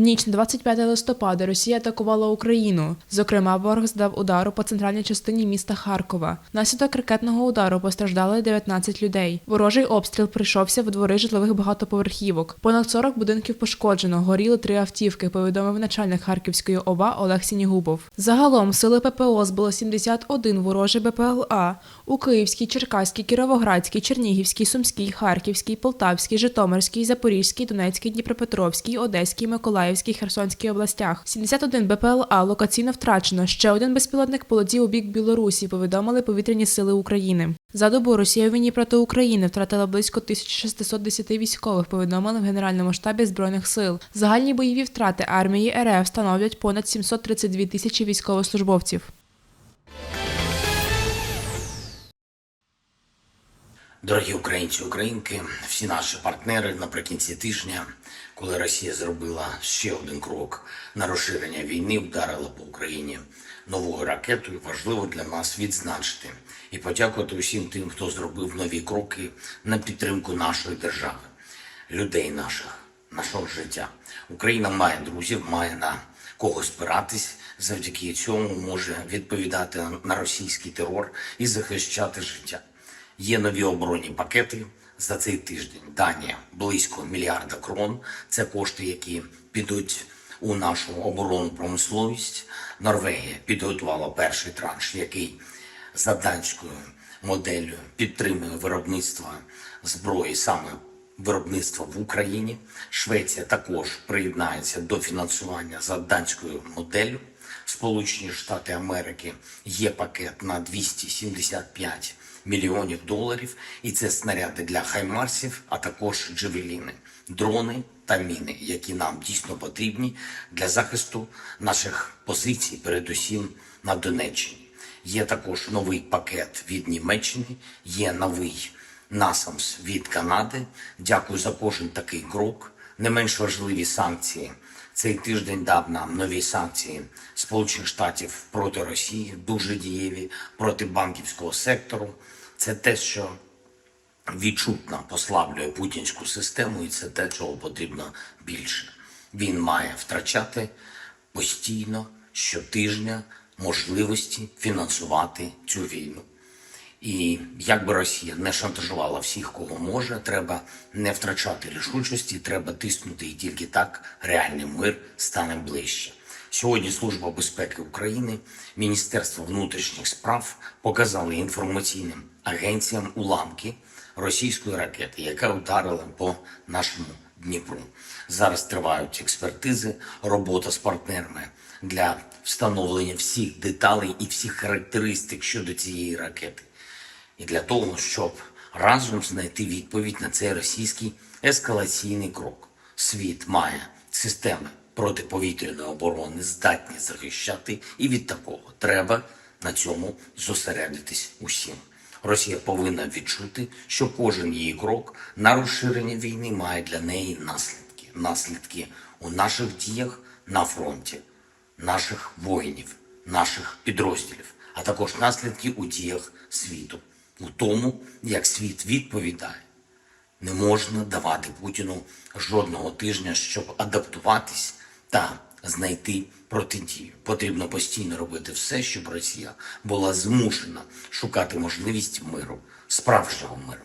Ніч на 25 листопада Росія атакувала Україну. Зокрема, ворог здав удару по центральній частині міста Харкова. Наслідок ракетного удару постраждали 19 людей. Ворожий обстріл прийшовся в двори житлових багатоповерхівок. Понад 40 будинків пошкоджено, горіли три автівки. Повідомив начальник Харківської ОВА Олег Сінігубов. Загалом сили ППО збило 71 ворожий БПЛА у Київській, Черкаській, Кіровоградській, Чернігівській, Сумській, Харківській, Полтавській, Житомирській, Запорізькій, Донецькій, Дніпропетровській, Одеській, Миколаївській, Херсонській областях. 71 БПЛА локаційно втрачено. Ще один безпілотник полетів у бік Білорусі. Повідомили повітряні сили України. За добу Росія війні проти України втратила близько 1610 військових. Повідомили в Генеральному штабі збройних сил. Загальні бойові втрати армії РФ становлять понад 732 тисячі військовослужбовців. Дорогі українці, українки, всі наші партнери наприкінці тижня, коли Росія зробила ще один крок на розширення війни, вдарила по Україні новою ракетою, важливо для нас відзначити і подякувати усім тим, хто зробив нові кроки на підтримку нашої держави, людей наших, нашого життя. Україна має друзів, має на кого спиратись. Завдяки цьому може відповідати на російський терор і захищати життя. Є нові оборонні пакети за цей тиждень. Данія близько мільярда крон. Це кошти, які підуть у нашу оборонну промисловість. Норвегія підготувала перший транш, який за данською моделлю підтримує виробництво зброї саме виробництва в Україні. Швеція також приєднається до фінансування за данською моделлю. Сполучені Штати Америки є пакет на 275 мільйонів доларів, і це снаряди для хаймарсів, а також джевеліни, дрони та міни, які нам дійсно потрібні для захисту наших позицій, передусім на Донеччині. Є також новий пакет від Німеччини, є новий насамс від Канади. Дякую за кожен такий крок. Не менш важливі санкції. Цей тиждень дав нам нові санкції Сполучених Штатів проти Росії, дуже дієві проти банківського сектору. Це те, що відчутно послаблює путінську систему, і це те, чого потрібно більше. Він має втрачати постійно щотижня можливості фінансувати цю війну. І як би Росія не шантажувала всіх, кого може, треба не втрачати рішучості, треба тиснути, і тільки так реальний мир стане ближче. Сьогодні Служба безпеки України, Міністерство внутрішніх справ показали інформаційним агенціям уламки російської ракети, яка вдарила по нашому Дніпру. Зараз тривають експертизи, робота з партнерами для встановлення всіх деталей і всіх характеристик щодо цієї ракети і для того, щоб разом знайти відповідь на цей російський ескалаційний крок. Світ має системи протиповітряної оборони, здатні захищати, і від такого треба на цьому зосередитись усім. Росія повинна відчути, що кожен її крок на розширення війни має для неї наслідки. Наслідки у наших діях на фронті, наших воїнів, наших підрозділів, а також наслідки у діях світу, у тому, як світ відповідає. Не можна давати Путіну жодного тижня, щоб адаптуватись та знайти протидію. Потрібно постійно робити все, щоб Росія була змушена шукати можливість миру, справжнього миру.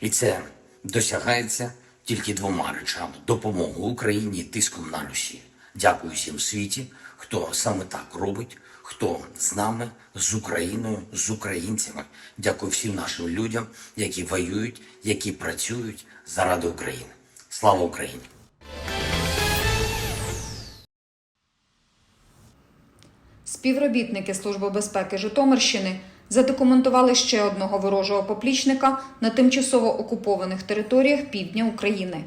І це досягається тільки двома речами: допомогою Україні і тиском на Росію. Дякую всім світі, хто саме так робить, хто з нами, з Україною, з українцями. Дякую всім нашим людям, які воюють, які працюють заради України. Слава Україні! Співробітники Служби безпеки Житомирщини задокументували ще одного ворожого поплічника на тимчасово окупованих територіях півдня України.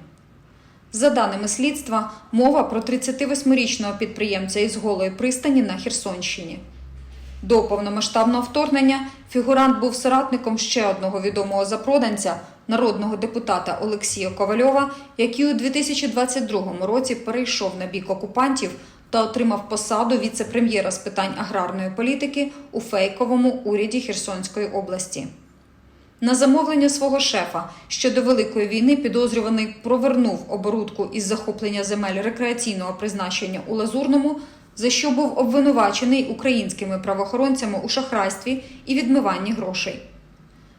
За даними слідства, мова про 38-річного підприємця із голої пристані на Херсонщині. До повномасштабного вторгнення фігурант був соратником ще одного відомого запроданця, народного депутата Олексія Ковальова, який у 2022 році перейшов на бік окупантів та отримав посаду віце-прем'єра з питань аграрної політики у фейковому уряді Херсонської області. На замовлення свого шефа ще до Великої війни підозрюваний провернув оборудку із захоплення земель рекреаційного призначення у Лазурному, за що був обвинувачений українськими правоохоронцями у шахрайстві і відмиванні грошей.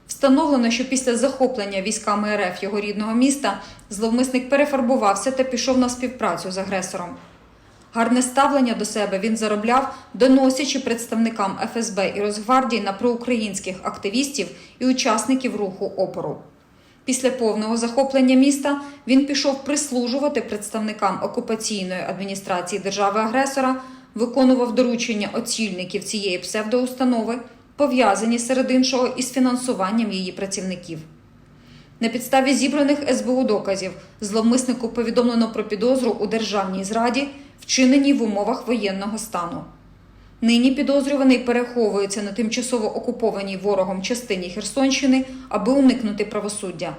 Встановлено, що після захоплення військами РФ його рідного міста зловмисник перефарбувався та пішов на співпрацю з агресором. Гарне ставлення до себе він заробляв, доносячи представникам ФСБ і Росгвардії на проукраїнських активістів і учасників руху опору. Після повного захоплення міста він пішов прислужувати представникам окупаційної адміністрації держави-агресора, виконував доручення оцільників цієї псевдоустанови, пов'язані серед іншого із фінансуванням її працівників. На підставі зібраних СБУ доказів зловмиснику повідомлено про підозру у державній зраді, вчиненій в умовах воєнного стану. Нині підозрюваний переховується на тимчасово окупованій ворогом частині Херсонщини, аби уникнути правосуддя.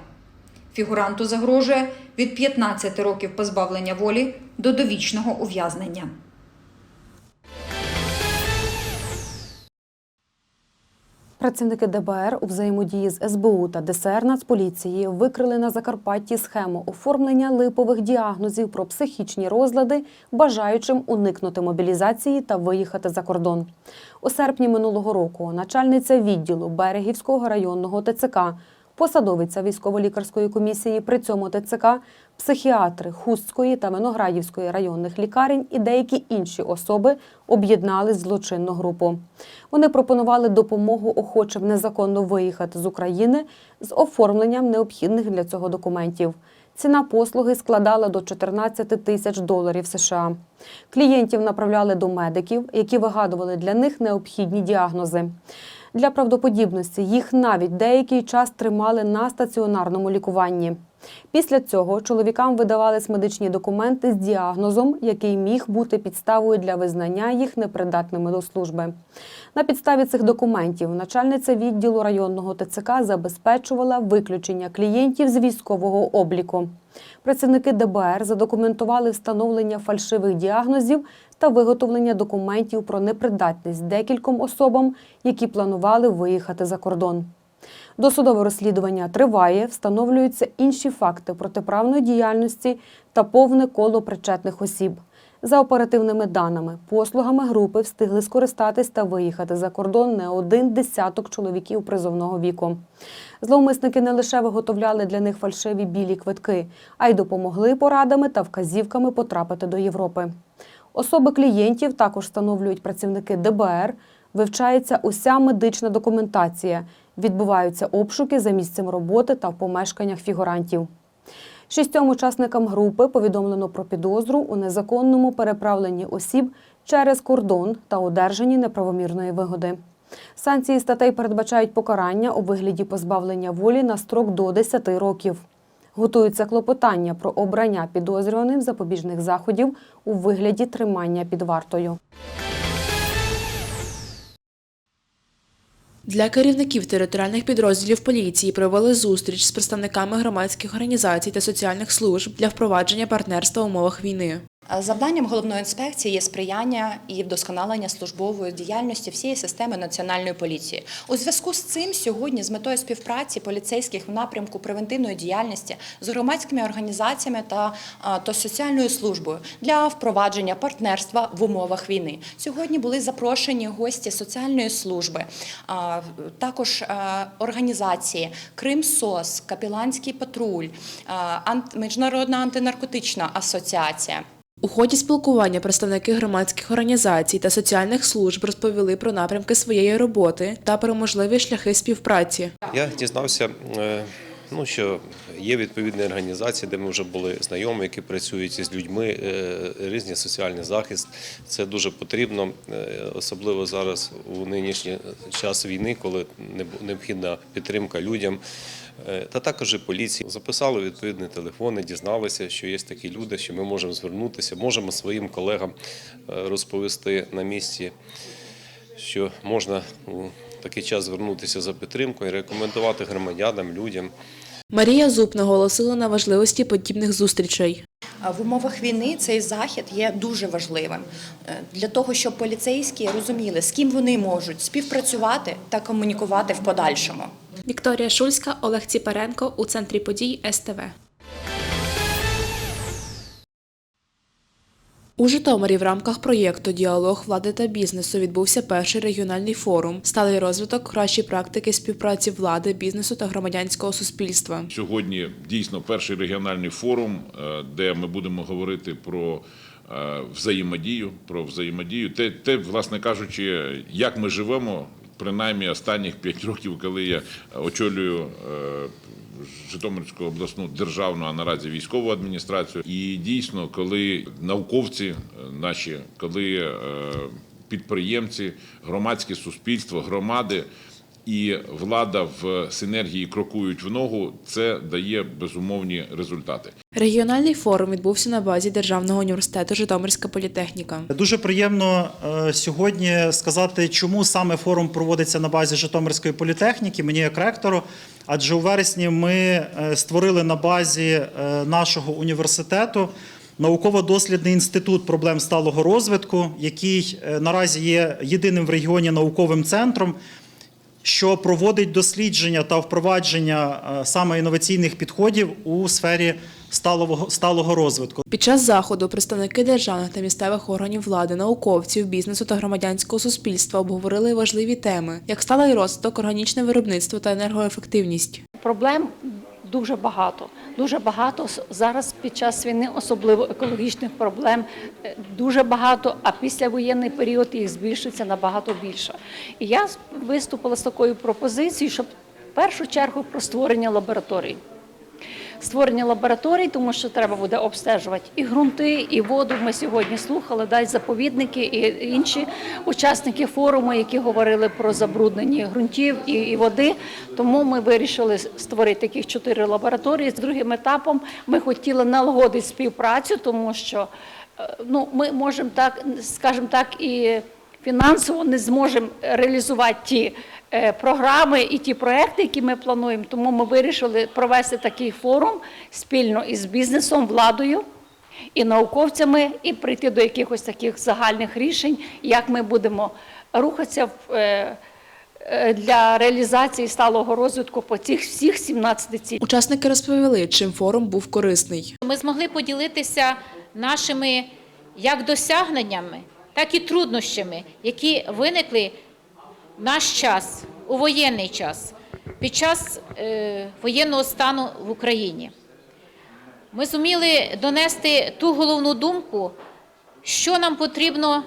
Фігуранту загрожує від 15 років позбавлення волі до довічного ув'язнення. Працівники ДБР у взаємодії з СБУ та ДСР Нацполіції викрили на Закарпатті схему оформлення липових діагнозів про психічні розлади, бажаючим уникнути мобілізації та виїхати за кордон. У серпні минулого року начальниця відділу Берегівського районного ТЦК, посадовиця військово-лікарської комісії при цьому ТЦК, психіатри Хустської та Виноградівської районних лікарень і деякі інші особи об'єднались в злочинну групу. Вони пропонували допомогу охочим незаконно виїхати з України з оформленням необхідних для цього документів. Ціна послуги складала до 14 тисяч доларів США. Клієнтів направляли до медиків, які вигадували для них необхідні діагнози. Для правдоподібності їх навіть деякий час тримали на стаціонарному лікуванні. Після цього чоловікам видавались медичні документи з діагнозом, який міг бути підставою для визнання їх непридатними до служби. На підставі цих документів начальниця відділу районного ТЦК забезпечувала виключення клієнтів з військового обліку. Працівники ДБР задокументували встановлення фальшивих діагнозів та виготовлення документів про непридатність декільком особам, які планували виїхати за кордон. Досудове розслідування триває, встановлюються інші факти протиправної діяльності та повне коло причетних осіб. За оперативними даними, послугами групи встигли скористатись та виїхати за кордон не один десяток чоловіків призовного віку. Зловмисники не лише виготовляли для них фальшиві білі квитки, а й допомогли порадами та вказівками потрапити до Європи. Особи клієнтів також встановлюють працівники ДБР, вивчається уся медична документація, відбуваються обшуки за місцем роботи та в помешканнях фігурантів. Шістьом учасникам групи повідомлено про підозру у незаконному переправленні осіб через кордон та одержанні неправомірної вигоди. Санкції статей передбачають покарання у вигляді позбавлення волі на строк до 10 років. Готуються клопотання про обрання підозрюваним запобіжних заходів у вигляді тримання під вартою. Для керівників територіальних підрозділів поліції провели зустріч з представниками громадських організацій та соціальних служб для впровадження партнерства в умовах війни. Завданням головної інспекції є сприяння і вдосконалення службової діяльності всієї системи національної поліції. У зв'язку з цим сьогодні з метою співпраці поліцейських в напрямку превентивної діяльності з громадськими організаціями та, а, та соціальною службою для впровадження партнерства в умовах війни. Сьогодні були запрошені гості соціальної служби, а, також організації Кримсос, Капіланський патруль, Міжнародна антинаркотична асоціація. У ході спілкування представники громадських організацій та соціальних служб розповіли про напрямки своєї роботи та про можливі шляхи співпраці. Я дізнався, е, ну, що є відповідні організації, де ми вже були знайомі, які працюють із людьми, е, різний соціальний захист. Це дуже потрібно, е, особливо зараз у нинішній час війни, коли необхідна підтримка людям. Е, Та також і поліції записали відповідні телефони, дізналися, що є такі люди, що ми можемо звернутися, можемо своїм колегам е, розповісти на місці що можна у такий час звернутися за підтримкою і рекомендувати громадянам, людям. Марія Зуб наголосила на важливості подібних зустрічей. А В умовах війни цей захід є дуже важливим е, для того, щоб поліцейські розуміли, з ким вони можуть співпрацювати та комунікувати в подальшому. Вікторія Шульська, Олег Ціпаренко у центрі подій СТВ. У Житомирі в рамках проєкту Діалог влади та бізнесу відбувся перший регіональний форум Сталий розвиток кращі практики співпраці влади, бізнесу та громадянського суспільства. Сьогодні дійсно перший регіональний форум, е, де ми будемо говорити про е, взаємодію, про взаємодію. Те, те, власне кажучи, як ми живемо, принаймні останніх п'ять років, коли я очолюю. е, Житомирську обласну державну, а наразі військову адміністрацію. І дійсно, коли науковці е, наші, коли е, підприємці, громадське суспільство, громади і влада в синергії крокують в ногу, це дає безумовні результати. Регіональний форум відбувся на базі Державного університету Житомирська політехніка. Дуже приємно е, сьогодні сказати, чому саме форум проводиться на базі Житомирської політехніки, мені як ректору. Адже у вересні ми е, створили на базі е, нашого університету науково-дослідний інститут проблем сталого розвитку, який наразі є єдиним в регіоні науковим центром, що проводить дослідження та впровадження е, саме інноваційних підходів у сфері сталого, сталого розвитку. Під час заходу представники державних та місцевих органів влади, науковців, бізнесу та громадянського суспільства обговорили важливі теми, як сталий розвиток, органічне виробництво та енергоефективність. Проблем дуже багато. Дуже багато зараз під час війни, особливо екологічних проблем, е, дуже багато, а післявоєнний період їх збільшиться набагато більше. І я виступила з такою пропозицією, щоб в першу чергу про створення лабораторій. Створення лабораторій, тому що треба буде обстежувати і ґрунти, і воду. Ми сьогодні слухали дай заповідники і інші учасники форуму, які говорили про забруднення ґрунтів і, води. Тому ми вирішили створити таких чотири лабораторії. З другим етапом ми хотіли налагодити співпрацю, тому що е, ну, ми можемо так, скажімо так, і фінансово не зможемо реалізувати ті програми і ті проекти, які ми плануємо. Тому ми вирішили провести такий форум спільно із бізнесом, владою і науковцями, і прийти до якихось таких загальних рішень, як ми будемо рухатися в. е, е, Для реалізації сталого розвитку по цих всіх 17 цілях. Учасники розповіли, чим форум був корисний. Ми змогли поділитися нашими як досягненнями, так і труднощами, які виникли наш час, у воєнний час, під час е, воєнного стану в Україні. Ми зуміли донести ту головну думку, що нам потрібно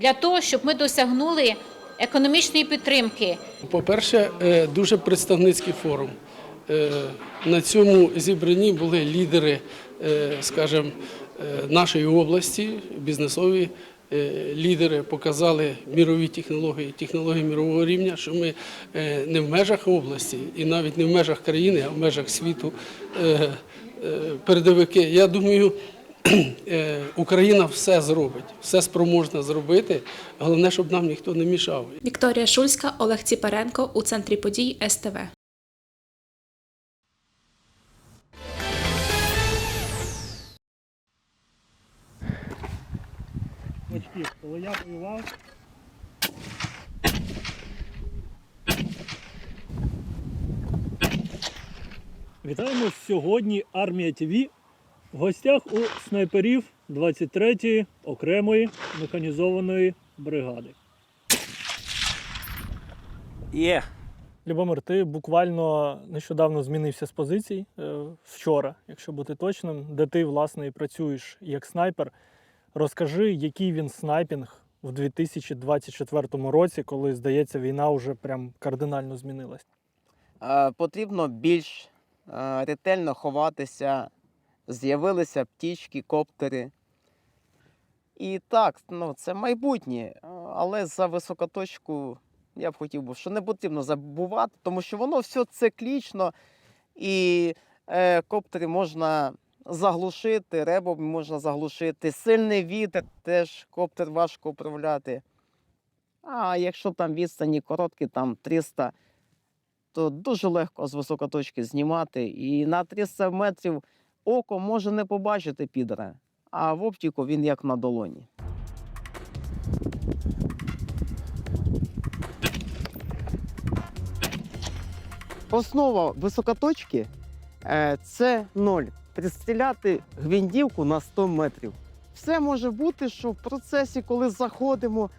для того, щоб ми досягнули економічної підтримки По-перше, е, дуже представницький форум. Е, На цьому зібранні були лідери, е, скажімо, нашої області, бізнесові лідери показали мірові технології, технології мірового рівня, що ми е, не в межах області і навіть не в межах країни, а в межах світу е, е, передовики. Я думаю, е, Україна все зробить, все спроможна зробити. Головне, щоб нам ніхто не мішав. Вікторія Шульська, Олег Ціпаренко у центрі подій СТВ. Батьків, коли я воював. Вітаємо сьогодні Армія ТВ в гостях у снайперів 23-ї окремої механізованої бригади. Є. Любомир, ти буквально нещодавно змінився з позицій е, вчора, якщо бути точним, де ти власне і працюєш як снайпер. Розкажи, який він снайпінг в 2024 році, коли, здається, війна вже прям кардинально змінилась. Е, Потрібно більш е, ретельно ховатися. З'явилися птічки, коптери. І так, ну, це майбутнє. Е, Але за високоточку я б хотів би, що не потрібно забувати, тому що воно все циклічно, і е, коптери можна заглушити, ребом можна заглушити. Сильний вітер теж коптер важко управляти. А якщо там відстані короткі, там 300, то дуже легко з високоточки знімати. І на 300 метрів око може не побачити підера, а в оптику він як на долоні. основа високоточки е, це ноль. Пристріляти гвинтівку на 100 метрів. Все може бути, що в процесі, коли заходимо,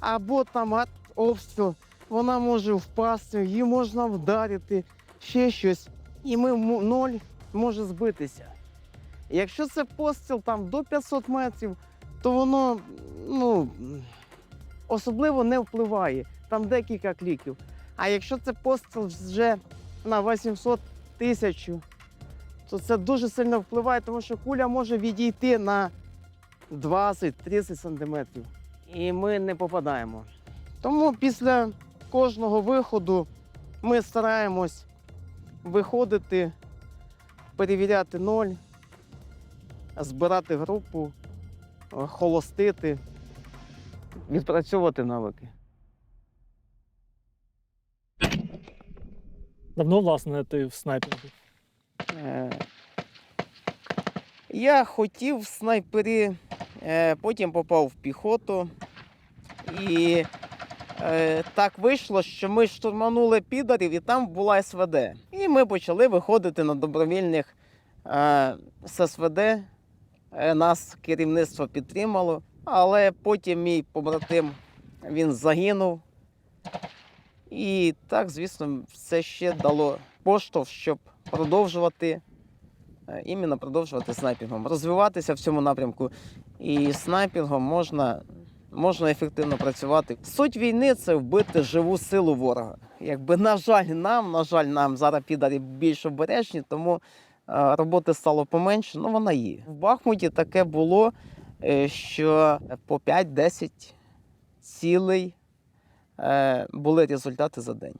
або там обстріл, вона може впасти, її можна вдарити, ще щось. І ми мо- ноль може збитися. Якщо це постріл там до 500 метрів, то воно ну, особливо не впливає. Там декілька кліків. А якщо це постріл вже на 800 тисяч, то це дуже сильно впливає, тому що куля може відійти на 20-30 сантиметрів. І ми не попадаємо. Тому після кожного виходу ми стараємось виходити, перевіряти ноль, збирати групу, холостити, відпрацьовувати навики. Давно, власне, ти в снайпінгу? Е, Я хотів в снайпері, е, потім попав в піхоту. І е, так вийшло, що ми штурманули підарів, і там була СВД. І ми почали виходити на добровільних з СВД. Нас керівництво підтримало, але потім мій побратим він загинув. І так, звісно, це ще дало поштовх, щоб продовжувати е, іменно продовжувати снайпінгом, розвиватися в цьому напрямку. І снайпінгом можна, можна ефективно працювати. Суть війни це вбити живу силу ворога. Якби, на жаль, нам, на жаль, нам зараз підарі більш обережні, тому е, роботи стало поменше, ну вона є. В Бахмуті таке було, е, що по 5-10 цілей були результати за день.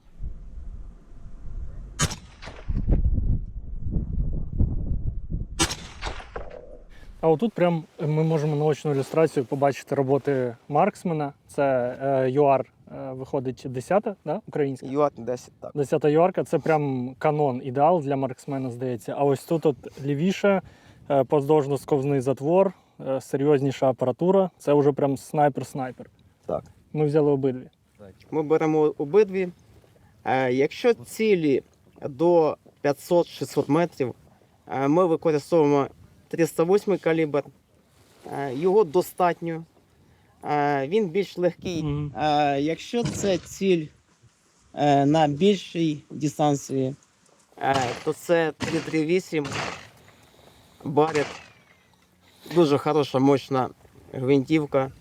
А отут прям ми можемо наочну ілюстрацію побачити роботи Марксмена. Це е, ЮАР, е, виходить 10-та, да? українська. ЮАР 10 так. 10-та ЮАРка це прям канон, ідеал для марксмена, здається. А ось тут от лівіше, е, поздовжно-сковзний затвор, е, серйозніша апаратура. Це вже прям снайпер-снайпер. Так. Ми взяли обидві. Ми беремо обидві. Е, Якщо цілі до 500-600 метрів, е, ми використовуємо 308 калібр. Е, Його достатньо. Е, Він більш легкий. Мгм. Е, Якщо це ціль на більшій дистанції, то це 338 Барет. Дуже хороша, мощна гвинтівка.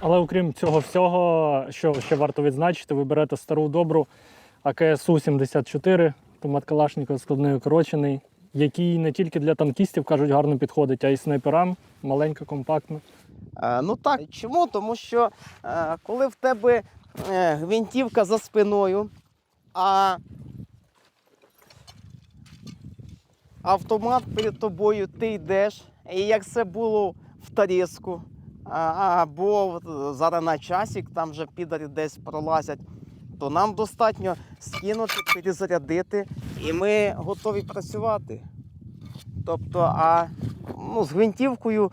Але окрім цього всього, що ще варто відзначити, ви берете стару добру АКСУ-74, автомат Калашникова складний укорочений, який не тільки для танкістів кажуть гарно підходить, а й снайперам, маленька, компактна. Е, Ну так, чому? Тому що е, коли в тебе е, гвинтівка за спиною, а автомат перед тобою, ти йдеш, і як це було в Тарєску, а- або зараз на часик, там вже підарі десь пролазять, то нам достатньо скинути, перезарядити, і ми готові працювати. Тобто, а ну, з гвинтівкою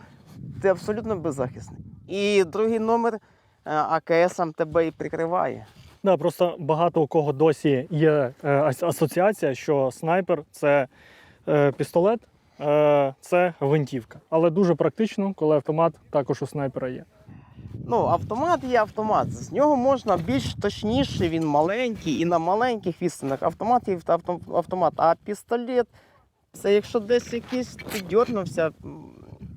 ти абсолютно беззахисний. І другий номер е, АКС тебе і прикриває. Да, просто багато у кого досі є е, асоціація, що снайпер це е, пістолет, це гвинтівка. Але дуже практично, коли автомат також у снайпера є. Ну, автомат є автомат. З нього можна більш точніше, він маленький і на маленьких відстанах. Автомат є автомат. А пістолет, це якщо десь якийсь ти дьорнувся,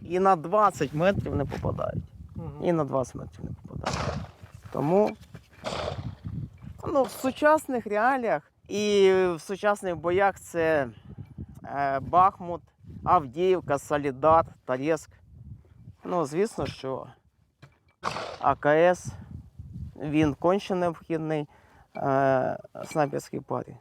і на 20 метрів не попадають. І на 20 метрів не попадають. Тому ну, в сучасних реаліях і в сучасних боях це е, Бахмут, Авдіївка, Солідар, Тарєск. Ну, звісно, що АКС, він конче необхідний е, снайперській парі.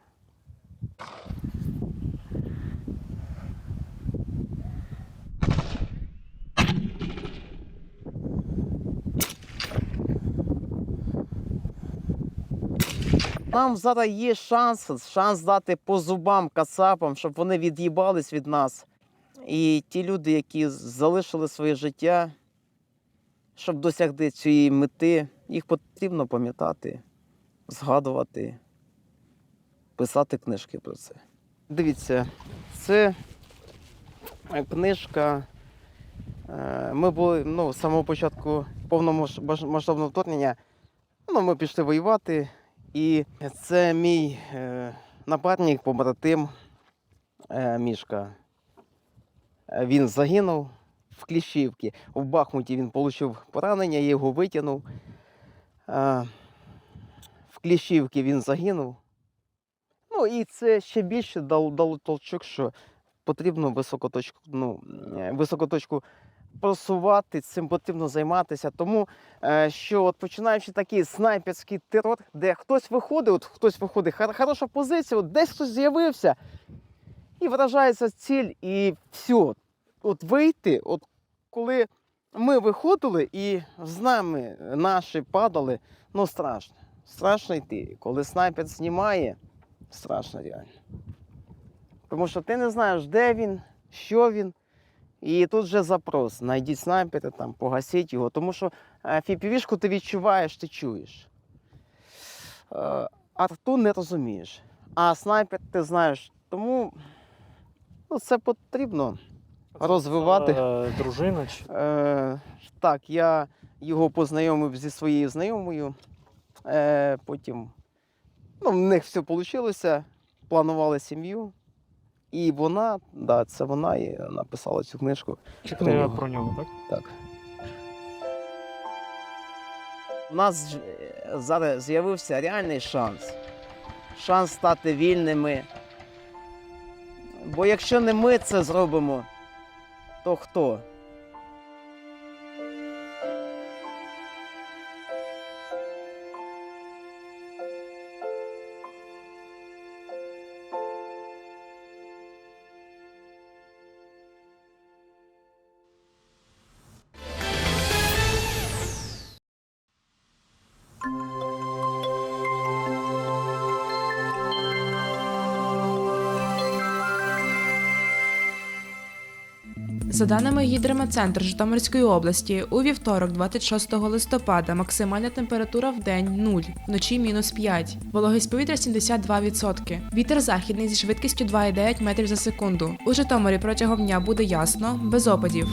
Нам зараз є шанс, шанс дати по зубам кацапам, щоб вони від'їбались від нас. І ті люди, які залишили своє життя, щоб досягти цієї мети, їх потрібно пам'ятати, згадувати писати книжки про це. Дивіться, це е, книжка. е, Ми були ну, з самого початку повномасштабного вторгнення. Ну, ми пішли воювати, і це мій е, напарник, побратим Мішка. Він загинув в Кліщівці. В Бахмуті він отримав поранення, я його витягнув. В Кліщівці він загинув. Ну і це ще більше дало, дало толчок, що потрібно високу точку, ну, е, високу точку просувати, цим потрібно займатися. Тому е, що от починаючи такий снайперський терор, де хтось виходить, от хтось виходить, хороша позиція, от десь хтось з'явився і вражається ціль, і все. От вийти, от коли ми виходили і з нами наші падали, ну страшно. Страшно йти. Коли снайпер знімає, страшно реально. Тому що ти не знаєш, де він, що він. І тут вже запрос. Найдіть снайпера, там, погасіть його. Тому що е, фіпівішку ти відчуваєш, ти чуєш. Е, Арту не розумієш. А снайпер ти знаєш. Тому ну, це потрібно розвивати. Е, дружина чи Е, так, я його познайомив зі своєю знайомою. Е, потім ну, в них все вийшло, планували сім'ю. І вона, да, це вона і написала цю книжку. чи про книга нього. про нього, так? Так. У нас ж, е, зараз з'явився реальний шанс. Шанс стати вільними. Бо якщо не ми це зробимо, то хто? За даними Гідрометцентру Житомирської області, у вівторок, 26 листопада, максимальна температура в день 0, вночі мінус 5. Вологість повітря 72%. Вітер західний зі швидкістю 2,9 метрів за секунду. У Житомирі протягом дня буде ясно, без опадів.